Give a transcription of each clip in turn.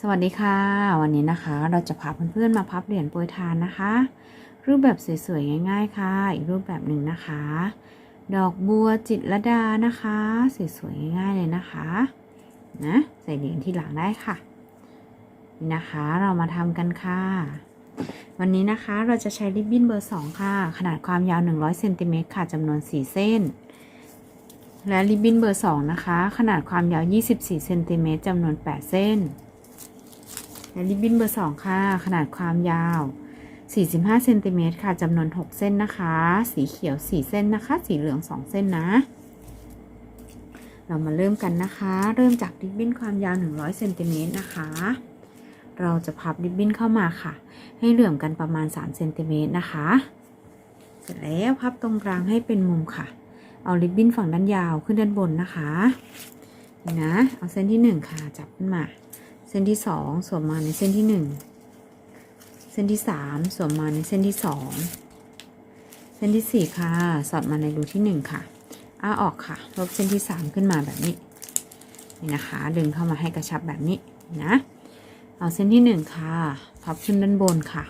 สวัสดีค่ะ วันนี้นะคะ เราจะพาเพื่อนๆมาพับเหรียญโปรยทานนะคะ รูปแบบสวยๆง่าย ๆ ค่ะ อีกรูปแบบหนึ่งนะคะ ดอกบัวจิตรดานะคะสวยๆง่ายๆเลยนะคะนะใส่เหรียญที่หลังได้ค่ะนี่นะคะเรามาทำกันค่ะ วันนี้นะคะเราจะใช้ริบบิ้นเบอร์2ค่ะ ขนาดความยาว100เซนติเมตรค่ะจำนวน4เส้นและริบบิ้นเบอร์2นะคะ ขนาดความยาว 24เซนติเมตรจำนวน 8 เส้น และริบบิ้นเบอร์2ค่ะ ขนาดความยาว 45เซนติเมตรค่ะจำนวน 6 เส้นนะคะ สีเขียว 4 เส้นนะคะ สีเหลือง 2 เส้นนะ เรามาเริ่มกันนะคะ เริ่มจากริบบิ้นความยาว 100เซนติเมตรนะคะ เราจะพับริบบิ้นเข้ามาค่ะ ให้เหลื่อมกันประมาณ3เซนติเมตรนะคะ เสร็จแล้วพับตรงกลางให้เป็นมุมค่ะ เอาริบบิ้นฝั่งด้านยาวขึ้นด้านบนนะคะนี่นะเอาเส้นที่ 1 ค่ะ จับขึ้นมา ส้นที่2สวมมาในเส้นที่1เส้นที่3สวมมาในเส้นที่2เส้นที่4ค่ะ สอดมาในรูที่1ค่ะ อ้าออกค่ะ ลบเส้นที่3ขึ้นมาแบบนี้ นี่นะคะ ดึงเข้ามาให้กระชับแบบนี้นะ เอาเส้นที่1ค่ะ พับขึ้นด้านบนค่ะ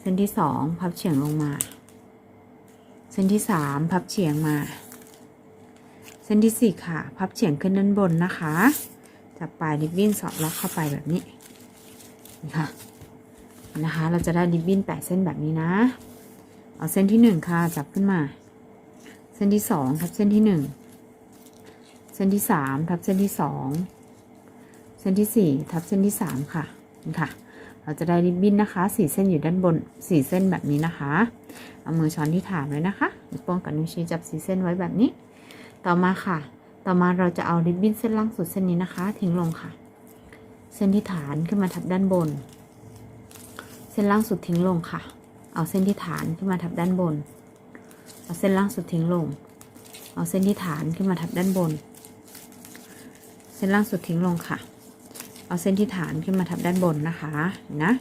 เส้นที่2พับเฉียงลงมา เส้นที่3พับเฉียงมา เส้นที่4ค่ะ พับเฉียงขึ้นด้านบนนะคะ จับปลายริบบิ้นสอดล็อกเข้าไปแบบนี้นี่ค่ะนะคะ เราจะได้ริบบิ้นแปดเส้นแบบนี้นะ เอาเส้นที่หนึ่งค่ะจับขึ้นมา เส้นที่สองทับเส้นที่หนึ่งเส้นที่สามทับเส้นที่สองเส้นที่สี่ทับเส้นที่สามค่ะนี่ค่ะ เราจะได้ริบบิ้นนะคะสี่เส้นอยู่ด้านบนสี่เส้นแบบนี้นะคะ เอามือช้อนที่ฐานไว้นะคะโป้งกับนิ้วชี้จับสี่เส้นไว้แบบนี้ ต่อมาค่ะ ต่อมาเราจะเอาริบบิ้นเส้นล่างสุดเส้นนี้นะคะ ทิ้งลงค่ะ เส้นที่ฐานขึ้นมาทับด้านบน เส้นล่างสุดทิ้งลงค่ะ เอาเส้นที่ฐานขึ้นมาทับด้านบน เอาเส้นล่างสุดทิ้งลง เอาเส้นที่ฐานขึ้นมาทับด้านบน เส้นล่างสุดทิ้งลงค่ะ เอาเส้นที่ฐานขึ้นมาทับด้านบนนะคะนะ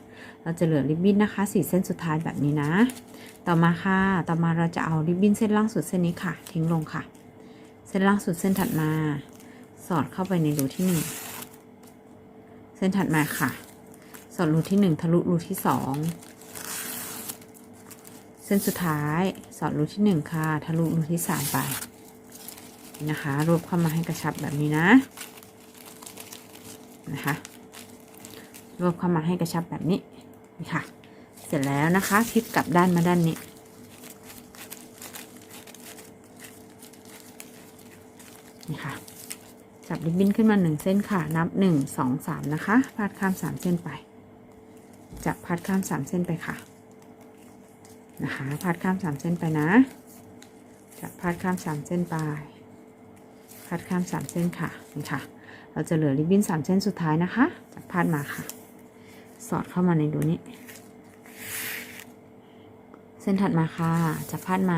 เราจะเหลือริบบิ้นนะคะสี่เส้นสุดท้ายแบบนี้นะ ต่อมาค่ะ ต่อมาเราจะเอาริบบิ้นเส้นล่างสุดเส้นนี้ค่ะ ทิ้งลงค่ะ ส้นล่างสุดเส้นถัดมา สอดเข้าไปในรูที่หนึ่งเส้นถัดมาค่ะ สอดรูที่หนึ่งทะลุรูที่สองเส้นสุดท้ายสอดรูที่หนึ่งค่ะ ทะลุรูที่สามไปนะคะ รวบเข้ามาให้กระชับแบบนี้นะ นะคะ รวบเข้ามาให้กระชับแบบนี้นี่ค่ะ เสร็จแล้วนะคะพลิกกลับด้านมาด้านนี้ค่ะ จับ ริบบิ้นขึ้นมาหนึ่งเส้นค่ะ นับหนึ่งสองสามนะคะ พาดข้ามสามเส้นไป จับพาดข้ามสามเส้นไปค่ะ นะคะ พาดข้ามสามเส้นไปนะ จับพาดข้ามสามเส้นไป พาดข้ามสามเส้นค่ะ นี่ค่ะ เราจะเหลือริบบิ้นสามเส้นสุดท้ายนะคะ จับพาดมาค่ะ สอดเข้ามาในรูนี้ เส้นถัดมาค่ะ จับพาดมา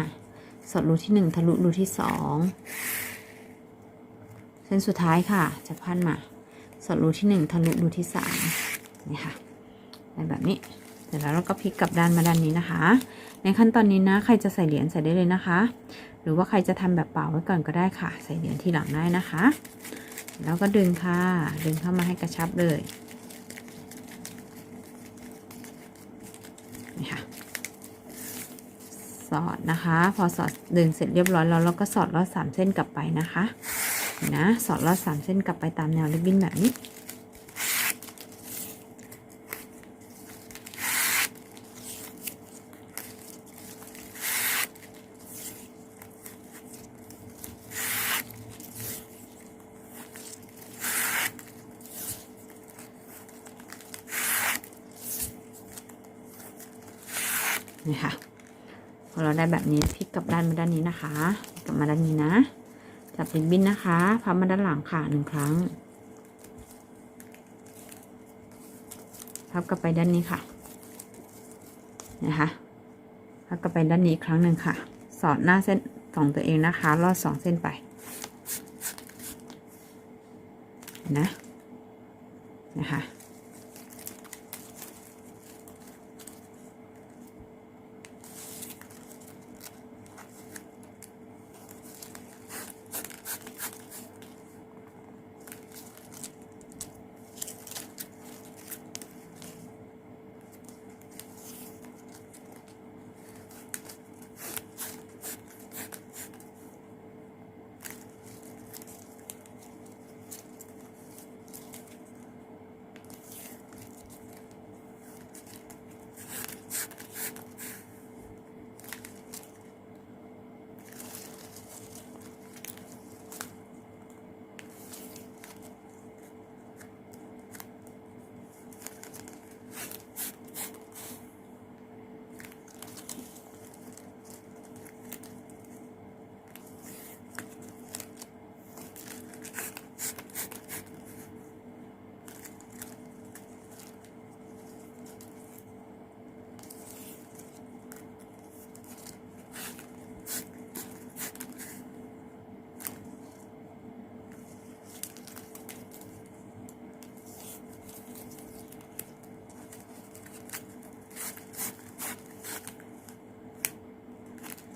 สอดรูที่หนึ่งทะลุรูที่สอง เส้นสุดท้ายค่ะ จะพันมาสอดรูที่หนึ่งทะลุรูที่สามนี่ค่ะแบบนี้เสร็จแล้วเราก็พลิกกลับด้านมาด้านนี้นะคะ ในขั้นตอนนี้นะใครจะใส่เหรียญใส่ได้เลยนะคะ หรือว่าใครจะทำแบบเป่าไว้ก่อนก็ได้ค่ะ ใส่เหรียญที่หลังได้นะคะ แล้วก็ดึงค่ะ ดึงเข้ามาให้กระชับเลยนี่ค่ะสอดนะคะ พอสอดดึงเสร็จเรียบร้อยแล้วเราก็สอดลอดสามเส้นกลับไปนะคะ นะสอดลอดสามเส้นกลับไปตามแนวริบบิ้นแบบนี้ นี่ค่ะพอเราได้แบบนี้พลิกกลับด้านมาด้านนี้นะคะ กลับมาด้านนี้นะ จับรินบินนะคะพับมาด้านหลังค่ะหนึ่งครั้ง พับกลับไปด้านนี้ค่ะ นะคะพับกลับไปด้านนี้ครั้งหนึ่งค่ะ สอดหน้าเส้นของตัวเองนะคะ ลอดสองเส้นไป นะ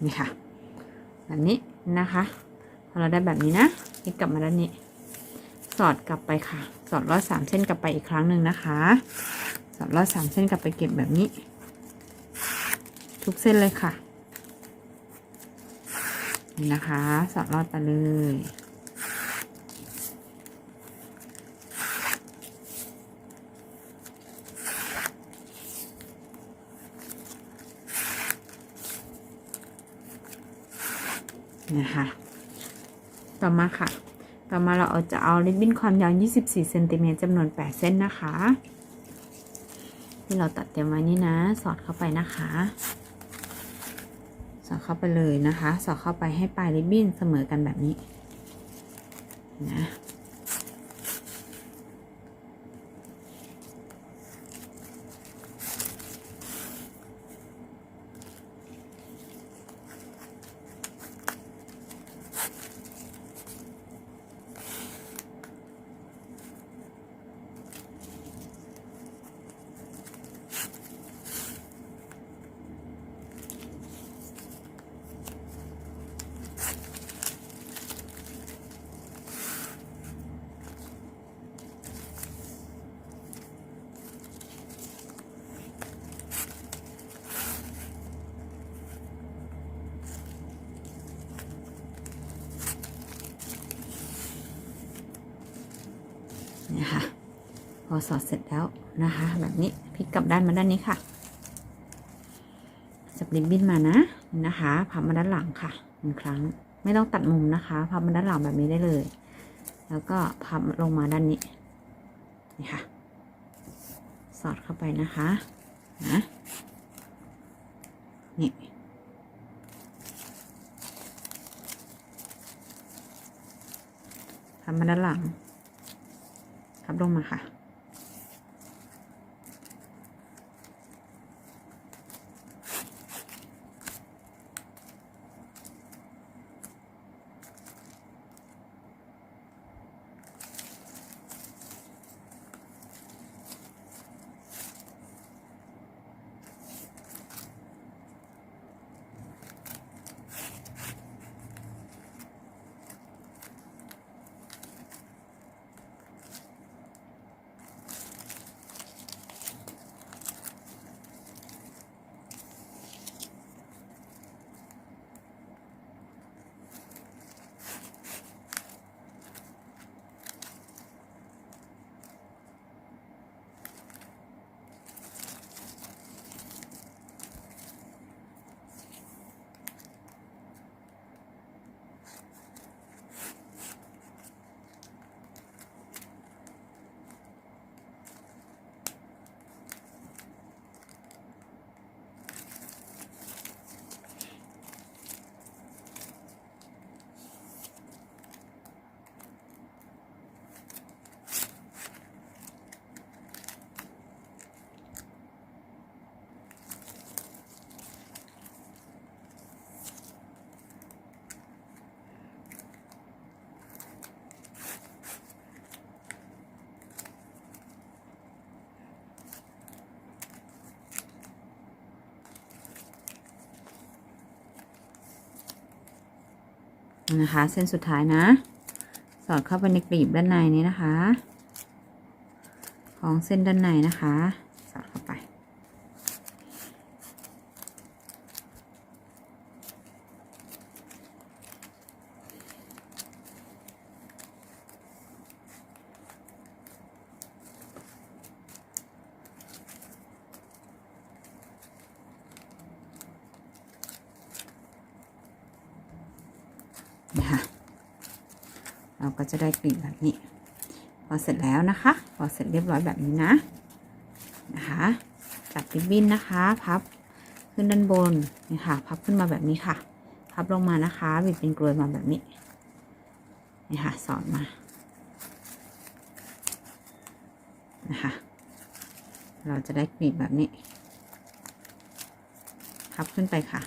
นี่ค่ะ แบบนี้นะคะพอเราได้แบบนี้นะนี่กลับมาด้านนี้ สอดกลับไปค่ะ สอดร้อยสามเส้นกลับไปอีกครั้งหนึ่งนะคะ สอดร้อยสามเส้นกลับไปเก็บแบบนี้ ทุกเส้นเลยค่ะนี่นะคะ สอดรอดไปเลย นะคะ ต่อมาค่ะ ต่อมาเราเอาจะเอาริบบิ้นความยาว 24เซนติเมตรจำนวน 8 เส้นนะคะ ที่เราตัดเตรียมไว้นี่นะ สอดเข้าไปนะคะ สอดเข้าไปเลยนะคะ สอดเข้าไปให้ปลายริบบิ้นเสมอกันแบบนี้นะ นี่ค่ะ พอสอดเสร็จแล้วนะคะ แบบนี้พลิกกลับด้านมาด้านนี้ค่ะ จับริบบิ้นมานะนะคะพับมาด้านหลังค่ะหนึ่งครั้ง ไม่ต้องตัดมุมนะคะ พับมาด้านหลังแบบนี้ได้เลย แล้วก็พับลงมาด้านนี้นี่ค่ะ สอดเข้าไปนะคะนะนี่พับมาด้านหลัง พับลงมาค่ะ นะคะ เส้นสุดท้ายนะ สอดเข้าไปในกลีบด้านในนี้นะคะ ของเส้นด้านในนะคะ สอดเข้าไป นะคะเราก็ จะได้กลิ่นแบบนี้ พอเสร็จแล้วนะคะ พอเสร็จเรียบร้อยแบบนี้นะ นะคะจับริบบิ้นนะคะ พับขึ้นด้านบนนี่ค่ะ พับขึ้นมาแบบนี้ค่ะ พับลงมานะคะบิดเป็นกลวยมาแบบนี้นี่ค่ะ สอนมา นะคะ เราจะได้กลีบแบบนี้ พับขึ้นไปค่ะ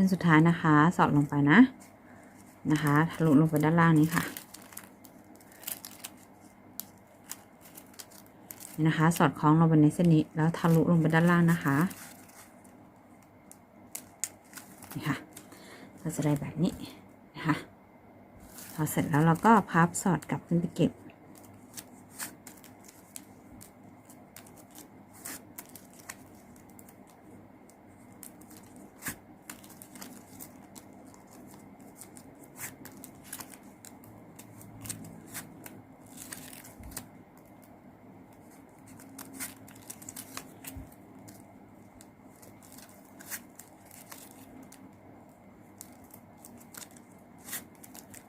ส้นสุดท้ายนะคะ สอดลงไปนะ นะคะทะลุลงไปด้านล่างนี้ค่ะนี่นะคะ สอดคล้องลงไปในเส้นนี้แล้วทะลุลงไปด้านล่างนะคะนี่ค่ะเราจะได้แบบนี้นะคะพอเสร็จแล้วเราก็พับสอดกลับขึ้นไปเก็บ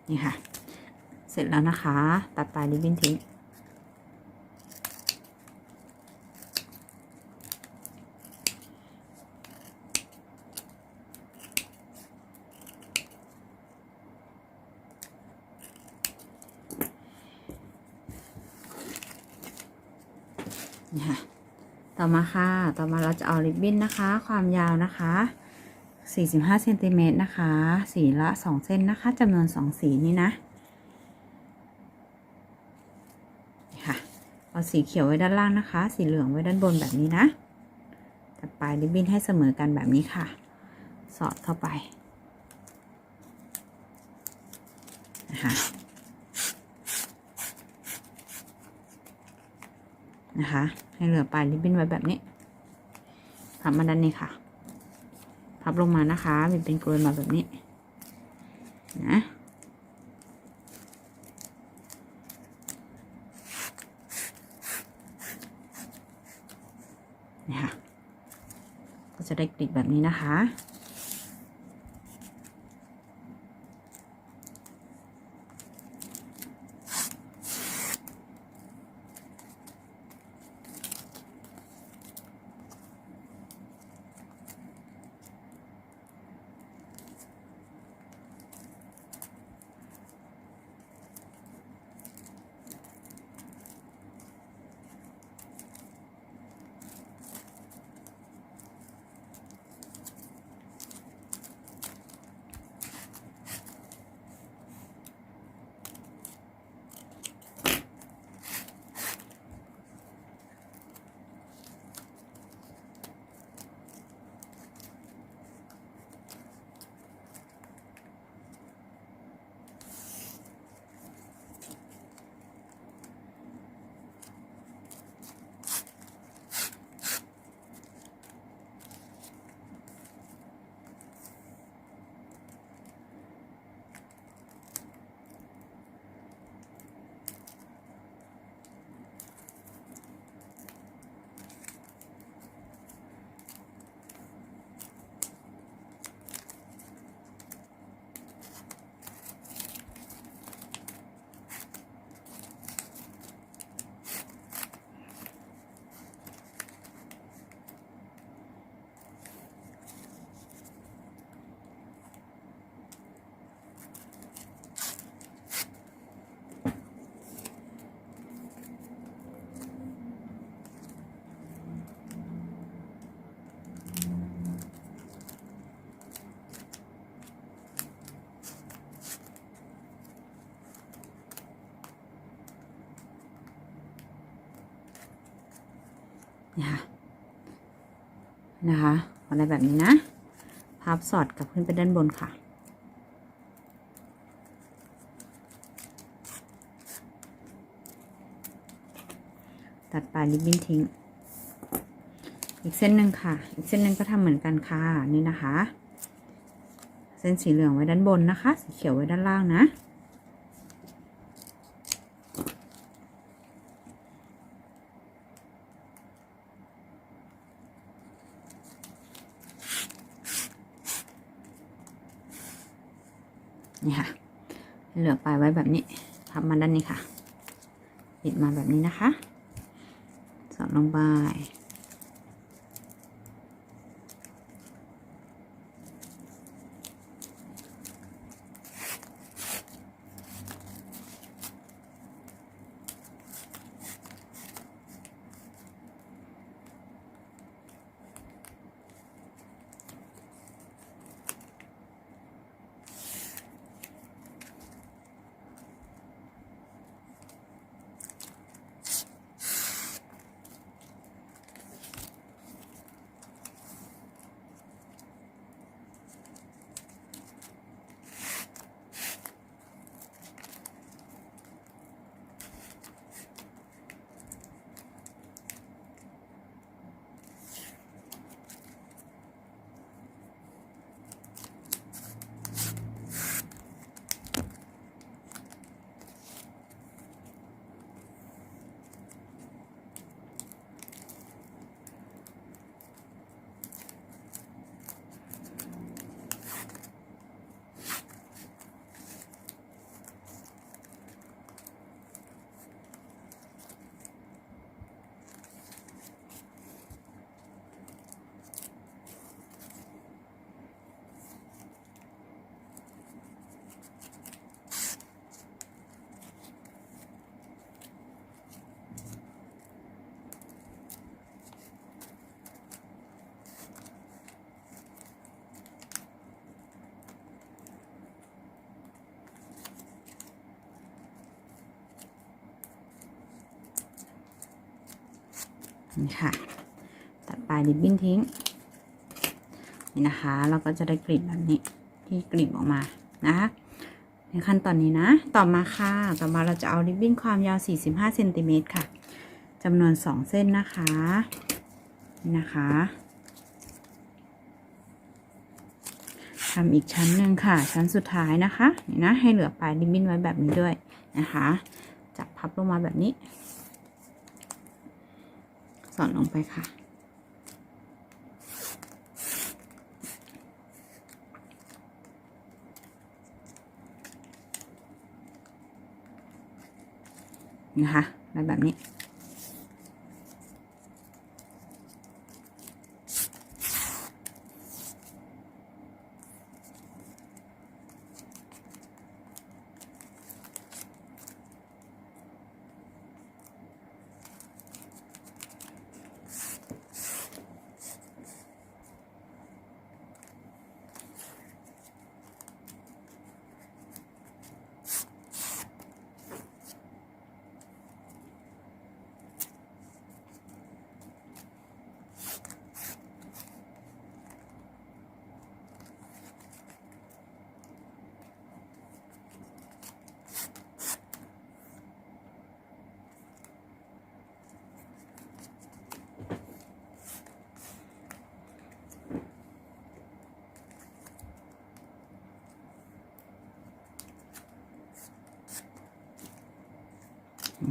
นี่ค่ะ เสร็จแล้วนะคะ ตัดปลายริบบิ้นทิ้งนี่ค่ะ ต่อมาค่ะ ต่อมาเราจะเอาริบบิ้นนะคะ ความยาวนะคะ 45เซนติเมตรนะคะ สีละ 2 เส้นนะคะจำนวน 2 สีนี้นะค่ะเอาสีเขียวไว้ด้านล่างนะคะ สีเหลืองไว้ด้านบนแบบนี้นะตัดปลายริบบิ้นให้เสมอกันแบบนี้ค่ะ สอดเข้าไปนะคะนะคะ ให้เหลือปลายริบบิ้นไว้แบบนี้พับมาด้านนี้ค่ะ พับลงมานะคะมันเป็นกลวยมาแบบนี้นะนี่ค่ะก็จะได้กลีบแบบนี้นะคะ นี่ค่ะนะคะอะไรแบบนี้นะพับสอดกลับขึ้นไปด้านบนค่ะ ตัดปลายริบบิ้นทิ้ง อีกเส้นหนึ่งค่ะ อีกเส้นหนึ่งก็ทำเหมือนกันค่ะ นี่นะคะ เส้นสีเหลืองไว้ด้านบนนะคะ สีเขียวไว้ด้านล่างนะ นี่ค่ะ เห ลือปลายไว้แบบนี้พับมาด้านนี้ค่ะ ปิดมาแบบนี้นะคะ สอดลงไป นี่ค่ะ ตัดปลายริบบิ้นทิ้ง นี่นะคะ เราก็จะได้กลีบแบบนี้ที่กลีบออกมานะคะในขั้นตอนนี้นะ ต่อมาค่ะ ต่อมาเราจะเอาริบบิ้นความยาว 45เซนติเมตรค่ะจำนวน 2 เส้นนะคะ นี่นะคะทำอีกชั้นหนึ่งค่ะ ชั้นสุดท้ายนะคะ นี่นะ ให้เหลือปลายริบบิ้นไว้แบบนี้ด้วยนะคะ จับพับลงมาแบบนี้ อดลงไปค่ะ นะคะแบบนี้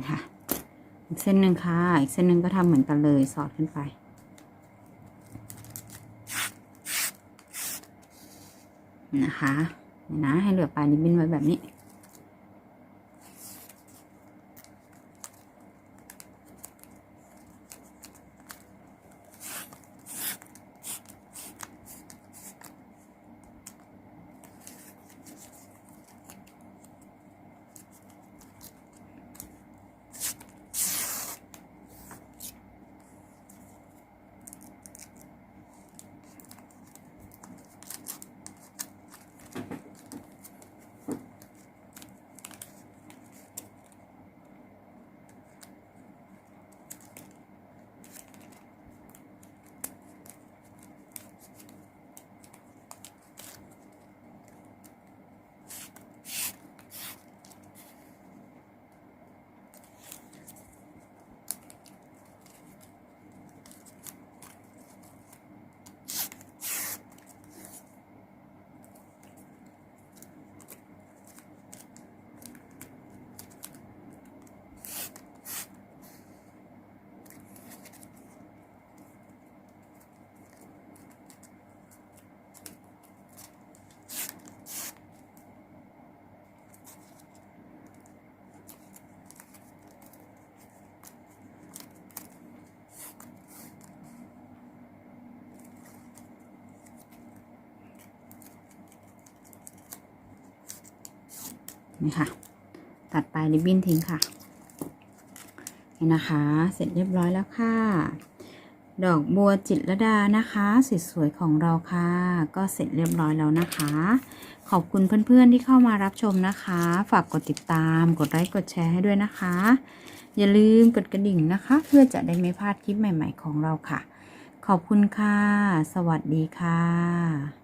ค่ะ อีก เส้นหนึ่งค่ะ อีกเส้นหนึ่งก็ทำเหมือนกันเลยสอดขึ้นไป นะคะนี่นะให้เหลือปลายริบบิ้นไว้แบบนี้ นี่ค่ะ ตัดปลายริบบิ้นทิ้งค่ะนี่นะคะ เสร็จเรียบร้อยแล้วค่ะ ดอกบัวจิตรดานะคะสวยๆของเราค่ะ ก็เสร็จเรียบร้อยแล้วนะคะ ขอบคุณเพื่อนๆที่เข้ามารับชมนะคะ ฝากกดติดตาม กดไลค์ กดแชร์ให้ด้วยนะคะ อย่าลืมกดกระดิ่งนะคะ เพื่อจะได้ไม่พลาดคลิปใหม่ ๆ ของเราค่ะ ขอบคุณค่ะ สวัสดีค่ะ